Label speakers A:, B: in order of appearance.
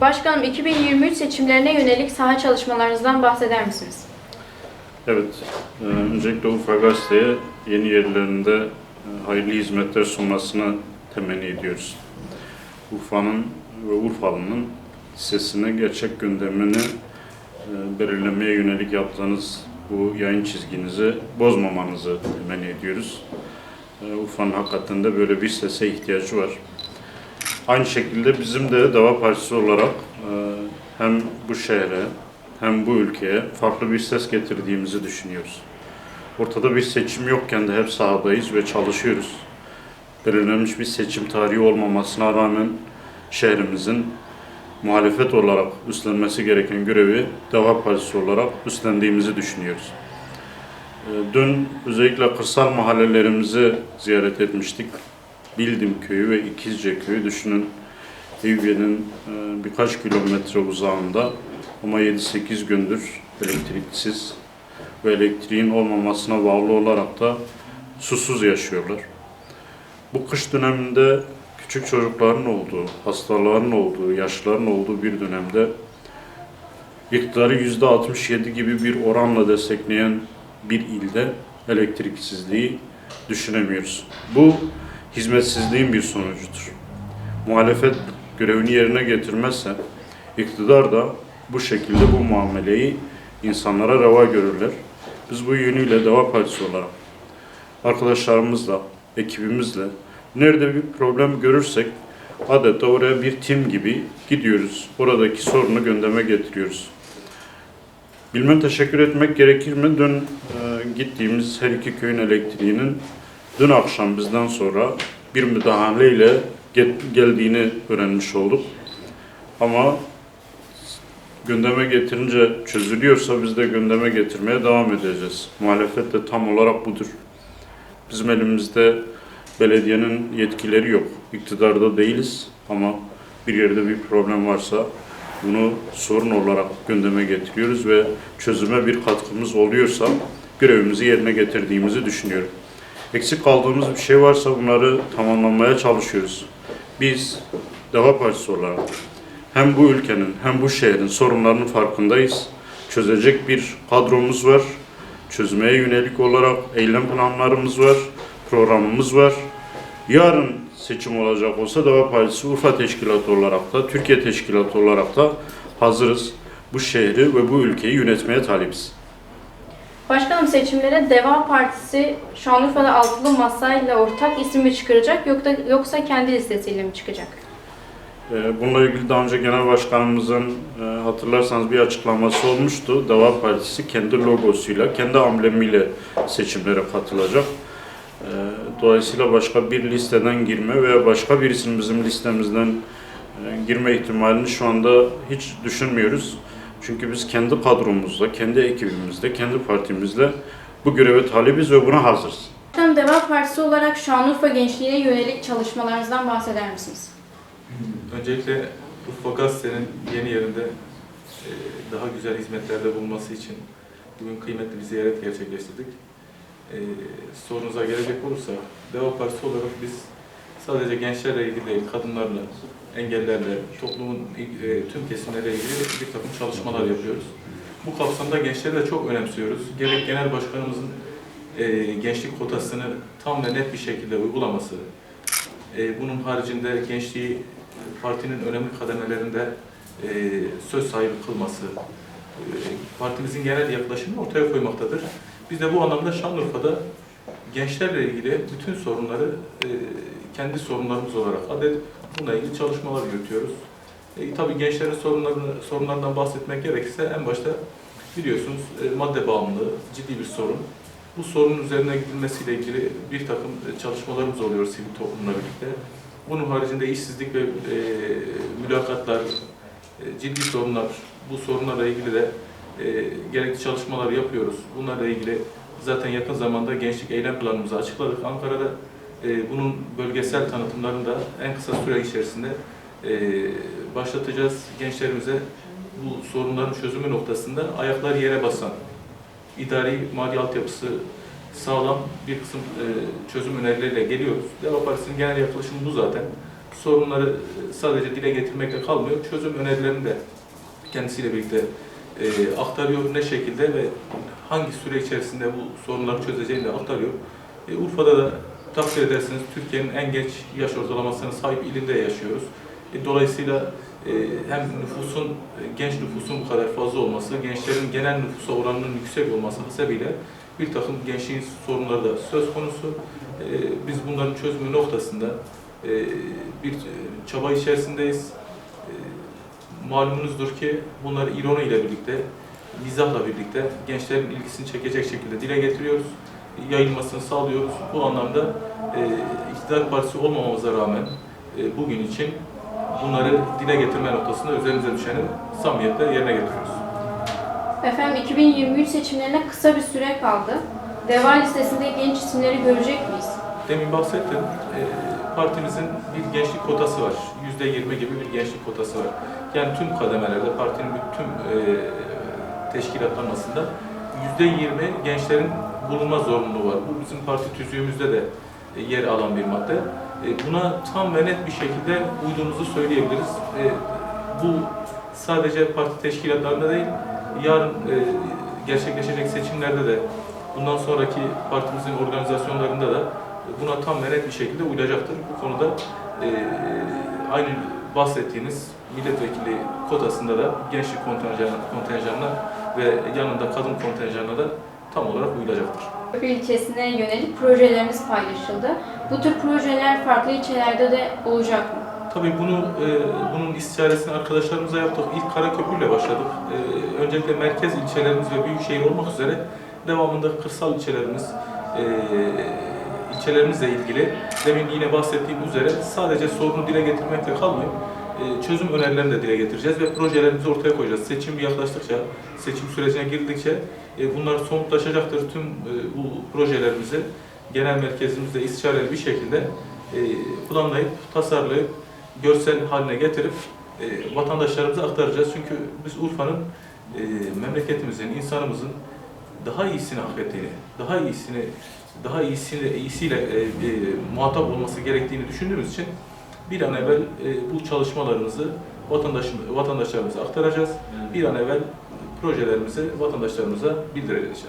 A: Başkanım 2023 seçimlerine yönelik saha çalışmalarınızdan bahseder misiniz?
B: Evet, e, öncelikle Urfa Gazete'ye yeni yerlerinde e, hayırlı hizmetler sunmasını temenni ediyoruz. Urfa'nın ve Urfalı'nın sesini, gerçek gündemini e, belirlemeye yönelik yaptığınız bu yayın çizginizi bozmamanızı temenni ediyoruz. E, Urfa'nın hakikaten de böyle bir sese ihtiyacı var. Aynı şekilde bizim de Deva Partisi olarak e, hem bu şehre hem bu ülkeye farklı bir ses getirdiğimizi düşünüyoruz. Ortada bir seçim yokken de hep sahadayız ve çalışıyoruz. Belirlenmiş bir seçim tarihi olmamasına rağmen şehrimizin muhalefet olarak üstlenmesi gereken görevi Deva Partisi olarak üstlendiğimizi düşünüyoruz. E, Dün özellikle kırsal mahallelerimizi ziyaret etmiştik. Bildim köyü ve İkizce köyü düşünün. Eyüpiye'nin e, birkaç kilometre uzağında ama 7-8 gündür elektriksiz ve elektriğin olmamasına bağlı olarak da susuz yaşıyorlar. Bu kış döneminde küçük çocukların olduğu, hastaların olduğu, yaşlıların olduğu bir dönemde iktidarı %67 gibi bir oranla destekleyen bir ilde elektriksizliği düşünemiyoruz. Bu hizmetsizliğin bir sonucudur. Muhalefet görevini yerine getirmezse iktidar da bu şekilde bu muameleyi insanlara reva görürler. Biz bu yönüyle Deva Partisi olarak arkadaşlarımızla, ekibimizle nerede bir problem görürsek adeta oraya bir tim gibi gidiyoruz. Oradaki sorunu gündeme getiriyoruz. Bilmem teşekkür etmek gerekir mi? Dün e, gittiğimiz her iki köyün elektriğinin dün akşam bizden sonra bir müdahaleyle geldiğini öğrenmiş olduk. Ama gündeme getirince çözülüyorsa biz de gündeme getirmeye devam edeceğiz. Muhalefet de tam olarak budur. Bizim elimizde belediyenin yetkileri yok. İktidarda değiliz ama bir yerde bir problem varsa bunu sorun olarak gündeme getiriyoruz ve çözüme bir katkımız oluyorsa görevimizi yerine getirdiğimizi düşünüyorum. Eksik kaldığımız bir şey varsa bunları tamamlamaya çalışıyoruz. Biz Deva Partisi olarak hem bu ülkenin hem bu şehrin sorunlarının farkındayız. Çözecek bir kadromuz var. Çözmeye yönelik olarak eylem planlarımız var, programımız var. Yarın seçim olacak olsa Deva Partisi Urfa Teşkilatı olarak da, Türkiye Teşkilatı olarak da hazırız. Bu şehri ve bu ülkeyi yönetmeye talibiz.
A: Başkanım seçimlere Deva Partisi Şanlıurfa'da altılı masayla ortak isim mi çıkaracak yoksa, yoksa kendi listesiyle mi çıkacak?
B: Ee, Bununla ilgili daha önce Genel Başkanımızın e, hatırlarsanız bir açıklaması olmuştu. Deva Partisi kendi logosuyla, kendi amblemiyle seçimlere katılacak. Ee, Dolayısıyla başka bir listeden girme veya başka birisinin bizim listemizden e, girme ihtimalini şu anda hiç düşünmüyoruz. Çünkü biz kendi kadromuzla, kendi ekibimizle, kendi partimizle bu göreve talibiz ve buna hazırız.
A: Başkanım Deva Partisi olarak Şanlıurfa gençliğine yönelik çalışmalarınızdan bahseder misiniz?
C: Öncelikle Urfa Gazete'nin yeni yerinde e, daha güzel hizmetlerde bulunması için bugün kıymetli bir ziyaret gerçekleştirdik. E, Sorunuza gelecek olursak, Deva Partisi olarak biz sadece gençlerle ilgili değil, kadınlarla, engellerle, toplumun e, tüm kesimleriyle ilgili bir takım çalışmalar yapıyoruz. Bu kapsamda gençleri de çok önemsiyoruz. Gerek Genel Başkanımızın e, gençlik kotasını tam ve net bir şekilde uygulaması, e, bunun haricinde gençliği partinin önemli kademelerinde söz sahibi kılması, partimizin genel yaklaşımını ortaya koymaktadır. Biz de bu anlamda Şanlıurfa'da gençlerle ilgili bütün sorunları kendi sorunlarımız olarak addedip bununla ilgili çalışmalar yürütüyoruz. E, tabii gençlerin sorunlarını, sorunlarından bahsetmek gerekirse en başta biliyorsunuz e, madde bağımlılığı ciddi bir sorun. Bu sorunun üzerine gidilmesiyle ilgili bir takım e, çalışmalarımız oluyor sivil toplumla birlikte. Bunun haricinde işsizlik ve e, mülakatlar, e, ciddi sorunlar, bu sorunlarla ilgili de e, gerekli çalışmalar yapıyoruz. Bunlarla ilgili zaten yakın zamanda gençlik eylem planımızı açıkladık. Ankara'da e, bunun bölgesel tanıtımlarını da en kısa süre içerisinde e, başlatacağız. Gençlerimize bu sorunların çözümü noktasında ayakları yere basan, idari mali altyapısı sağlam bir kısım e, çözüm önerileriyle geliyoruz. Deva Partisi'nin genel yaklaşımı bu zaten. sorunları e, sadece dile getirmekle kalmıyor. Çözüm önerilerini de kendisiyle birlikte e, aktarıyor. Ne şekilde ve hangi süre içerisinde bu sorunları çözeceğini de aktarıyor. Urfa'da da takdir edersiniz Türkiye'nin en genç yaş ortalamasına sahip ilinde yaşıyoruz. E, dolayısıyla e, hem nüfusun, e, genç nüfusun bu kadar fazla olması, gençlerin genel nüfusa oranının yüksek olması hasebiyle bir takım gençliğin sorunları da söz konusu. E, biz bunların çözümü noktasında e, bir e, çaba içerisindeyiz. E, malumunuzdur ki bunları ironi ile birlikte, mizahla birlikte gençlerin ilgisini çekecek şekilde dile getiriyoruz. Yayılmasını sağlıyoruz. Bu anlamda e, iktidar partisi olmamamıza rağmen e, bugün için bunları dile getirme noktasında üzerimize düşeni samimiyetle yerine getiriyoruz.
A: Efendim 2023 seçimlerine kısa bir süre kaldı. Deva listesinde genç isimleri görecek miyiz?
C: Demin bahsettim. e, partimizin bir gençlik kotası var. Yüzde yirmi gibi bir gençlik kotası var. Yani tüm kademelerde partinin tüm e, teşkilatlanmasında yüzde yirmi gençlerin bulunma zorunluluğu var. Bu bizim parti tüzüğümüzde de yer alan bir madde. E, buna tam ve net bir şekilde uyduğumuzu söyleyebiliriz. E, bu sadece parti teşkilatlarında değil, yarın e, gerçekleşecek seçimlerde de bundan sonraki partimizin organizasyonlarında da buna tam ve net bir şekilde uyulacaktır. Bu konuda e, aynı bahsettiğiniz milletvekili kotasında da gençlik kontenjanı, kontenjanına ve yanında kadın kontenjanına da tam olarak uyulacaktır.
A: Köprü ilçesine yönelik projelerimiz paylaşıldı. Bu tür projeler farklı ilçelerde de olacak mı?
C: Tabii bunu e, bunun istişaresini arkadaşlarımıza yaptık. İlk Karaköprü ile başladık. E, öncelikle merkez ilçelerimiz ve büyükşehir olmak üzere devamında kırsal ilçelerimiz, e, ilçelerimizle ilgili demin yine bahsettiğim üzere sadece sorunu dile getirmekle kalmıyor. E, çözüm önerilerini de dile getireceğiz ve projelerimizi ortaya koyacağız. Seçim yaklaştıkça, seçim sürecine girdikçe e, bunlar somutlaşacaktır. Tüm e, bu projelerimizi genel merkezimizde istişareli bir şekilde planlayıp, tasarlayıp, görsel haline getirip vatandaşlarımıza aktaracağız. Çünkü biz Urfa'nın memleketimizin, insanımızın daha iyisini hak ettiğini, daha iyisini, daha iyisini, iyisiyle e, e, muhatap olması gerektiğini düşündüğümüz için bir an evvel e, bu çalışmalarımızı vatandaşlarımıza aktaracağız. Bir an evvel projelerimizi vatandaşlarımıza bildireceğiz.